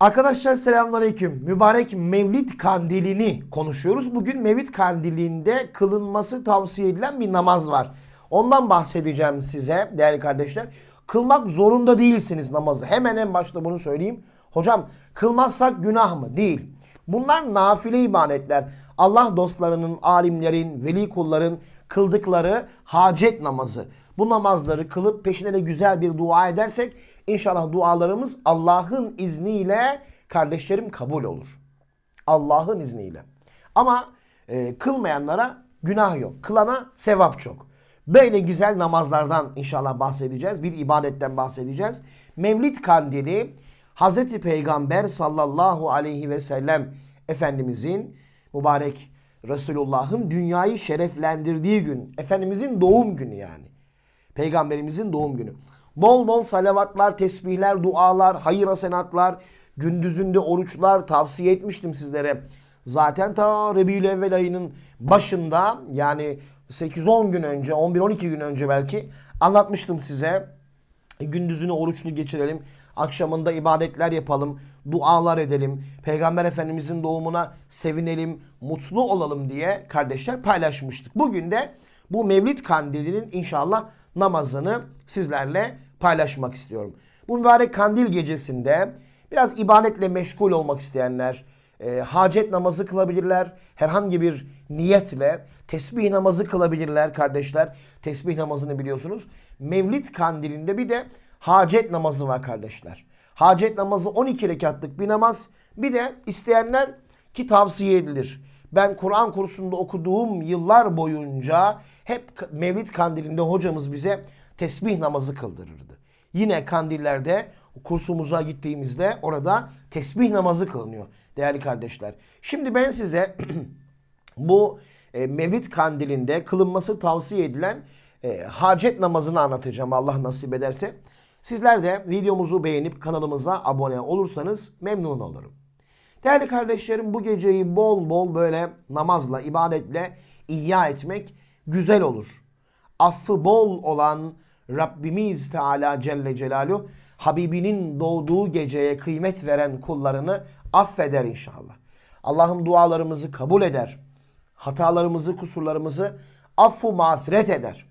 Arkadaşlar selamünaleyküm. Mübarek Mevlid Kandilini konuşuyoruz. Bugün Mevlid Kandili'nde kılınması tavsiye edilen bir namaz var. Ondan bahsedeceğim size değerli kardeşler. Kılmak zorunda değilsiniz namazı. Hemen en başta bunu söyleyeyim. Hocam kılmazsak günah mı? Değil. Bunlar nafile ibadetler. Allah dostlarının, alimlerin, veli kulların kıldıkları hacet namazı. Bu namazları kılıp peşine de güzel bir dua edersek inşallah dualarımız Allah'ın izniyle kardeşlerim kabul olur. Allah'ın izniyle. Ama e, kılmayanlara günah yok. Kılana sevap çok. Böyle güzel namazlardan inşallah bahsedeceğiz. Bir ibadetten bahsedeceğiz. Mevlid kandili Hazreti Peygamber sallallahu aleyhi ve sellem Efendimizin mübarek Resulullah'ın dünyayı şereflendirdiği gün. Efendimizin doğum günü yani. Peygamberimizin doğum günü. Bol bol salavatlar, tesbihler, dualar, hayır hasenatlar, gündüzünde oruçlar tavsiye etmiştim sizlere. Zaten ta Rebiyül Evvel ayının başında yani 8-10 gün önce, 11-12 gün önce belki anlatmıştım size. Gündüzünü oruçlu geçirelim. Akşamında ibadetler yapalım, dualar edelim. Peygamber Efendimizin doğumuna sevinelim, mutlu olalım diye kardeşler paylaşmıştık. Bugün de bu Mevlid Kandili'nin inşallah namazını sizlerle paylaşmak istiyorum. Bu mübarek kandil gecesinde biraz ibadetle meşgul olmak isteyenler, e, hacet namazı kılabilirler. Herhangi bir niyetle tesbih namazı kılabilirler kardeşler. Tesbih namazını biliyorsunuz. Mevlid kandilinde bir de hacet namazı var kardeşler. Hacet namazı 12 rekatlık bir namaz. Bir de isteyenler ki tavsiye edilir. Ben Kur'an kursunda okuduğum yıllar boyunca hep Mevlid kandilinde hocamız bize tesbih namazı kıldırırdı. Yine kandillerde kursumuza gittiğimizde orada tesbih namazı kılınıyor değerli kardeşler. Şimdi ben size bu e, Mevlid kandilinde kılınması tavsiye edilen e, hacet namazını anlatacağım Allah nasip ederse. Sizler de videomuzu beğenip kanalımıza abone olursanız memnun olurum. Değerli kardeşlerim bu geceyi bol bol böyle namazla, ibadetle ihya etmek güzel olur. Affı bol olan Rabbimiz Teala Celle Celaluhu Habibinin doğduğu geceye kıymet veren kullarını affeder inşallah. Allah'ım dualarımızı kabul eder. Hatalarımızı, kusurlarımızı affu mağfiret eder.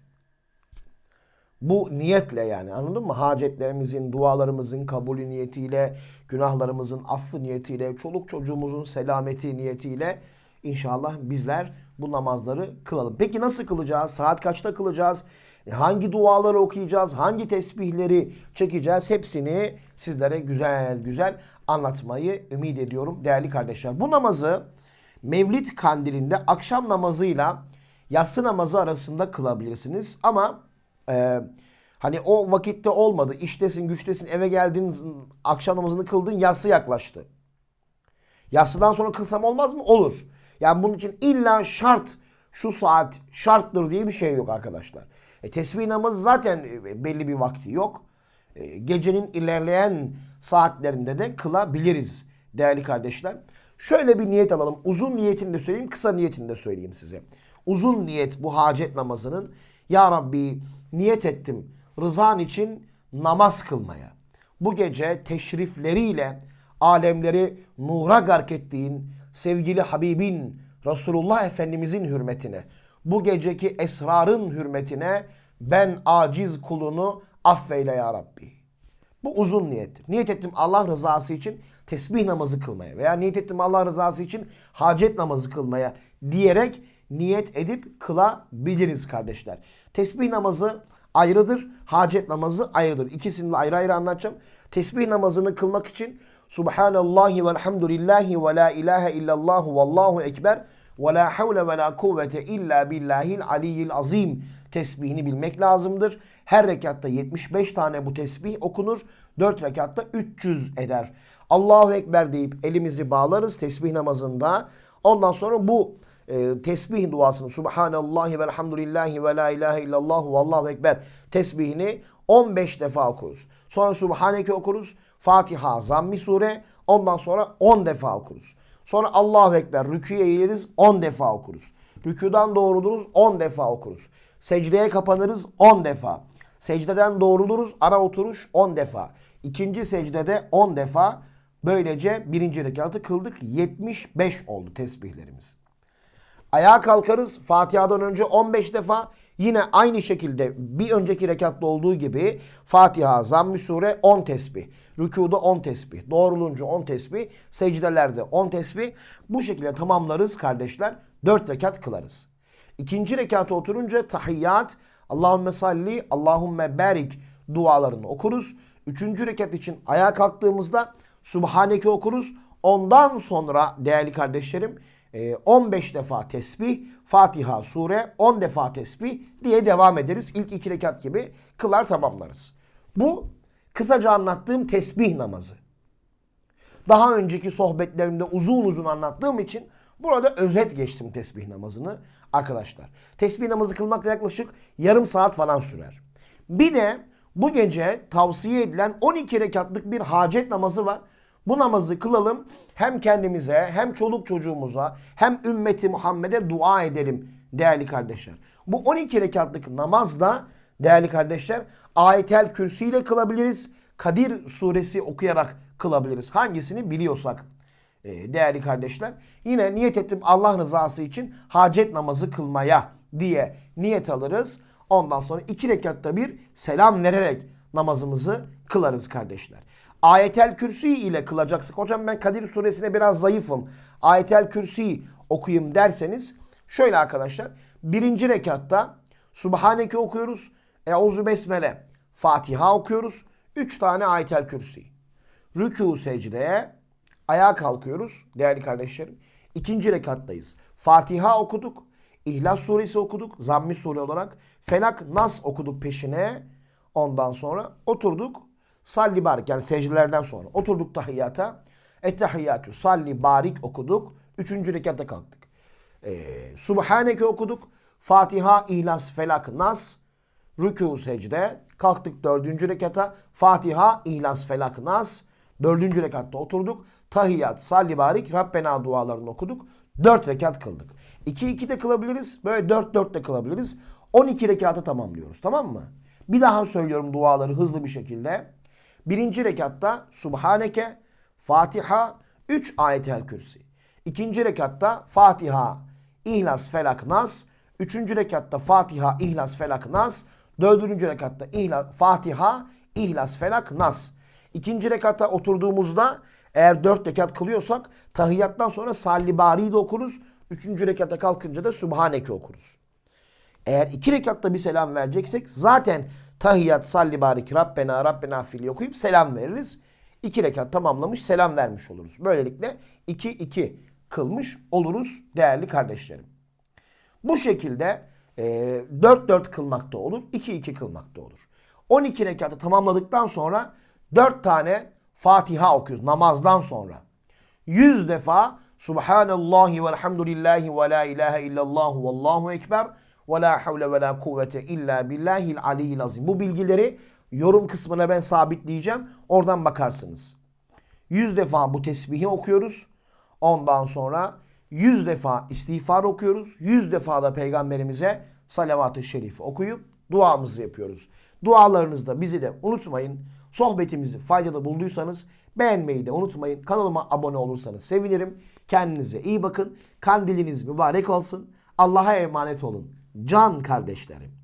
Bu niyetle yani anladın mı? Hacetlerimizin, dualarımızın kabulü niyetiyle, günahlarımızın affı niyetiyle, çoluk çocuğumuzun selameti niyetiyle inşallah bizler bu namazları kılalım. Peki nasıl kılacağız? Saat kaçta kılacağız? E, Hangi duaları okuyacağız? Hangi tesbihleri çekeceğiz? Hepsini sizlere güzel güzel anlatmayı ümit ediyorum değerli kardeşler. Bu namazı Mevlid kandilinde akşam namazıyla yatsı namazı arasında kılabilirsiniz. Ama e, hani o vakitte olmadı. İştesin, güçtesin, eve geldin, akşam namazını kıldın, yatsı yaklaştı. Yatsıdan sonra kılsam olmaz mı? Olur. Yani bunun için illa şart şu saat şarttır diye bir şey yok arkadaşlar. E, tesbih namazı zaten e, belli bir vakti yok. E, gecenin ilerleyen saatlerinde de kılabiliriz değerli kardeşler. Şöyle bir niyet alalım. Uzun niyetini de söyleyeyim, kısa niyetini de söyleyeyim size. Uzun niyet bu hacet namazının. Ya Rabbi niyet ettim rızan için namaz kılmaya. Bu gece teşrifleriyle alemleri nura gark ettiğin sevgili Habibin Resulullah Efendimizin hürmetine, bu geceki esrarın hürmetine ben aciz kulunu affeyle ya Rabbi. Bu uzun niyettir. Niyet ettim Allah rızası için tesbih namazı kılmaya veya niyet ettim Allah rızası için hacet namazı kılmaya diyerek niyet edip kılabiliriz kardeşler. Tesbih namazı ayrıdır, hacet namazı ayrıdır. İkisini de ayrı ayrı anlatacağım. Tesbih namazını kılmak için Subhanallahi velhamdülillahi ve la ilahe illallah vallahu ekber ve la havle ve la kuvvete illa billahil aliyyil azim tesbihini bilmek lazımdır. Her rekatta 75 tane bu tesbih okunur. 4 rekatta 300 eder. Allahu Ekber deyip elimizi bağlarız tesbih namazında. Ondan sonra bu e, tesbih duasını Subhanallahi velhamdülillahi ve la ilahe illallah vallahu ekber tesbihini 15 defa okuruz. Sonra Subhaneke okuruz. Fatiha, Zammi sure. Ondan sonra 10 defa okuruz. Sonra Allahu Ekber rüküye eğiliriz 10 defa okuruz. Rüküden doğruluruz 10 defa okuruz. Secdeye kapanırız 10 defa. Secdeden doğruluruz ara oturuş 10 defa. İkinci secdede 10 defa Böylece birinci rekatı kıldık. 75 oldu tesbihlerimiz. Ayağa kalkarız. Fatiha'dan önce 15 defa. Yine aynı şekilde bir önceki rekatta olduğu gibi Fatiha, Zamm-ı Sure 10 tesbih. Rükuda 10 tesbih. Doğrulunca 10 tesbih. Secdelerde 10 tesbih. Bu şekilde tamamlarız kardeşler. 4 rekat kılarız. İkinci rekata oturunca tahiyyat, Allahümme salli, Allahümme barik dualarını okuruz. Üçüncü rekat için ayağa kalktığımızda Subhaneke okuruz. Ondan sonra değerli kardeşlerim 15 defa tesbih, Fatiha, sure, 10 defa tesbih diye devam ederiz. İlk iki rekat gibi kılar tamamlarız. Bu kısaca anlattığım tesbih namazı. Daha önceki sohbetlerimde uzun uzun anlattığım için burada özet geçtim tesbih namazını arkadaşlar. Tesbih namazı kılmak yaklaşık yarım saat falan sürer. Bir de bu gece tavsiye edilen 12 rekatlık bir hacet namazı var. Bu namazı kılalım hem kendimize hem çoluk çocuğumuza hem ümmeti Muhammed'e dua edelim değerli kardeşler. Bu 12 rekatlık namaz da değerli kardeşler ayetel kürsi ile kılabiliriz. Kadir suresi okuyarak kılabiliriz. Hangisini biliyorsak e, değerli kardeşler. Yine niyet ettim Allah rızası için hacet namazı kılmaya diye niyet alırız. Ondan sonra iki rekatta bir selam vererek namazımızı kılarız kardeşler. Ayetel Kürsi ile kılacaksak hocam ben Kadir suresine biraz zayıfım. Ayetel Kürsi okuyayım derseniz şöyle arkadaşlar. Birinci rekatta Subhaneke okuyoruz. Euzu Besmele. Fatiha okuyoruz. Üç tane Ayetel Kürsi. Rükû secdeye ayağa kalkıyoruz değerli kardeşlerim. İkinci rekattayız. Fatiha okuduk. İhlas suresi okuduk. Zammi sure olarak. Felak Nas okuduk peşine. Ondan sonra oturduk. Salli barik yani secdelerden sonra. Oturduk tahiyyata. Ettehiyyatü salli barik okuduk. Üçüncü rekatta kalktık. Ee, Subhaneke okuduk. Fatiha, İhlas, Felak, Nas. Rükû secde. Kalktık dördüncü rekata. Fatiha, İhlas, Felak, Nas. Dördüncü rekatta oturduk. Tahiyyat, salli barik, Rabbena dualarını okuduk. Dört rekat kıldık. İki iki de kılabiliriz. Böyle dört dört de kılabiliriz. On iki rekatı tamamlıyoruz. Tamam mı? Bir daha söylüyorum duaları hızlı bir şekilde. Birinci rekatta Subhaneke, Fatiha, 3 ayetel kürsi. İkinci rekatta Fatiha, İhlas, Felak, Nas. Üçüncü rekatta Fatiha, İhlas, Felak, Nas. Dördüncü rekatta İhlas, Fatiha, İhlas, Felak, Nas. İkinci rekatta oturduğumuzda eğer dört rekat kılıyorsak tahiyyattan sonra Salli Bari'yi de okuruz. Üçüncü rekatta kalkınca da Subhaneke okuruz. Eğer iki rekatta bir selam vereceksek zaten tahiyyat, salli barik, Rabbena, Rabbena fili okuyup selam veririz. İki rekat tamamlamış selam vermiş oluruz. Böylelikle iki iki kılmış oluruz değerli kardeşlerim. Bu şekilde e, 4-4 kılmak da olur, 2-2 kılmak da olur. 12 rekatı tamamladıktan sonra 4 tane Fatiha okuyoruz namazdan sonra. 100 defa Subhanallahi velhamdülillahi ve la ilahe illallah ve allahu ekber ve la havle ve la kuvvete illa billahil aliyyil azim. Bu bilgileri yorum kısmına ben sabitleyeceğim. Oradan bakarsınız. 100 defa bu tesbihi okuyoruz. Ondan sonra 100 defa istiğfar okuyoruz. 100 defa da peygamberimize salavat-ı şerifi okuyup duamızı yapıyoruz. Dualarınızda bizi de unutmayın. Sohbetimizi faydalı bulduysanız beğenmeyi de unutmayın. Kanalıma abone olursanız sevinirim. Kendinize iyi bakın. Kandiliniz mübarek olsun. Allah'a emanet olun. Can kardeşlerim.